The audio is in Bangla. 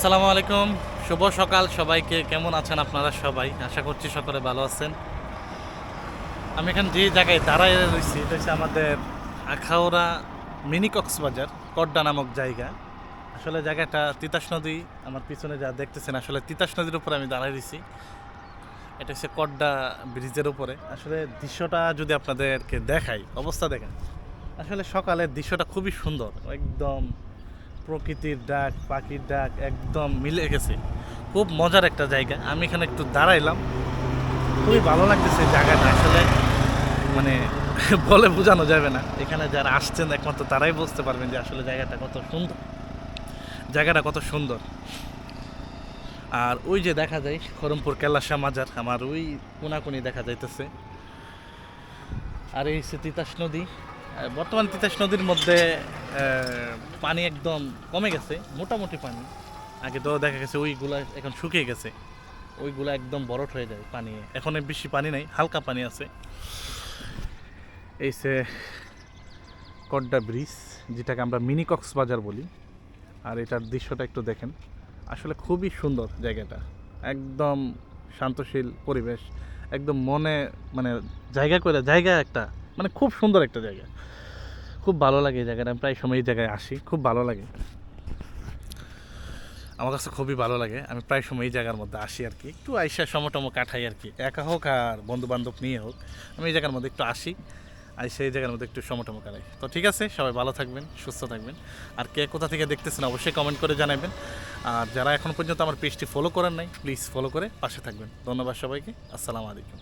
আসসালামু আলাইকুম। শুভ সকাল সবাইকে। কেমন আছেন আপনারা সবাই? আশা করছি সকলে ভালো আছেন। আমি এখন যে জায়গায় দাঁড়ায় রয়েছি, এটা হচ্ছে আমাদের আখাউড়া মিনি কক্সবাজার কড্ডা নামক জায়গা। আসলে জায়গাটা তিতাস নদী, আমার পিছনে যা দেখতেছেন, আসলে তিতাস নদীর উপরে আমি দাঁড়ায় রয়েছি। এটা হচ্ছে কড্ডা ব্রিজের উপরে। আসলে দৃশ্যটা যদি আপনাদেরকে দেখাই, অবস্থা দেখেন। আসলে সকালের দৃশ্যটা খুবই সুন্দর, একদম প্রকৃতির ডাক, পাখির ডাক একদম মিলে গেছে। খুব মজার একটা জায়গা। আমি এখানে একটু দাঁড়াইলাম। খুবই ভালো লাগতেছে জায়গাটা। আসলে মানে বলে বোঝানো যাবে না। এখানে যারা আসছেন একমাত্র তারাই বুঝতে পারবেন যে আসলে জায়গাটা কত সুন্দর। জায়গাটা কত সুন্দর। আর ওই যে দেখা যায় খরমপুর কেল্লাশা মাজার, আমার ওই কোনাকুনি দেখা যাইতেছে। আর এই হচ্ছে তিতাস নদী। বর্তমান তিতাস নদীর মধ্যে পানি একদম কমে গেছে, মোটামুটি পানি। আগে তো দেখা গেছে ওইগুলা এখন শুকিয়ে গেছে। ওইগুলা একদম বরফ হয়ে যায় পানি। এখন বেশি পানি নাই, হালকা পানি আছে। এই সে কড্ডা ব্রিজ, যেটাকে আমরা মিনি কক্সবাজার বলি, আর এটার দৃশ্যটা একটু দেখেন। আসলে খুবই সুন্দর জায়গাটা। একদম শান্তশীল পরিবেশ, একদম মনে মানে জায়গা করে, জায়গা একটা। মানে খুব সুন্দর একটা জায়গা। খুব ভালো লাগে এই জায়গাটা, আমি প্রায় সময় এই জায়গায় আসি, খুব ভালো লাগে। আমার কাছে খুবই ভালো লাগে, আমি প্রায় সময় এই জায়গার মধ্যে আসি আর কি। একটু আইসা সমটম কাঠাই আর কি, একা হোক আর বন্ধু বান্ধব নিয়ে হোক, আমি এই জায়গার মধ্যে একটু আসি, আইসা এই জায়গার মধ্যে একটু সমটম কাটাই। তো ঠিক আছে, সবাই ভালো থাকবেন, সুস্থ থাকবেন। আর কে কোথা থেকে দেখতেছেন অবশ্যই কমেন্ট করে জানাবেন। আর যারা এখন পর্যন্ত আমার পেজটি ফলো করেন নাই প্লিজ ফলো করে পাশে থাকবেন। ধন্যবাদ সবাইকে, আসসালামু আলাইকুম।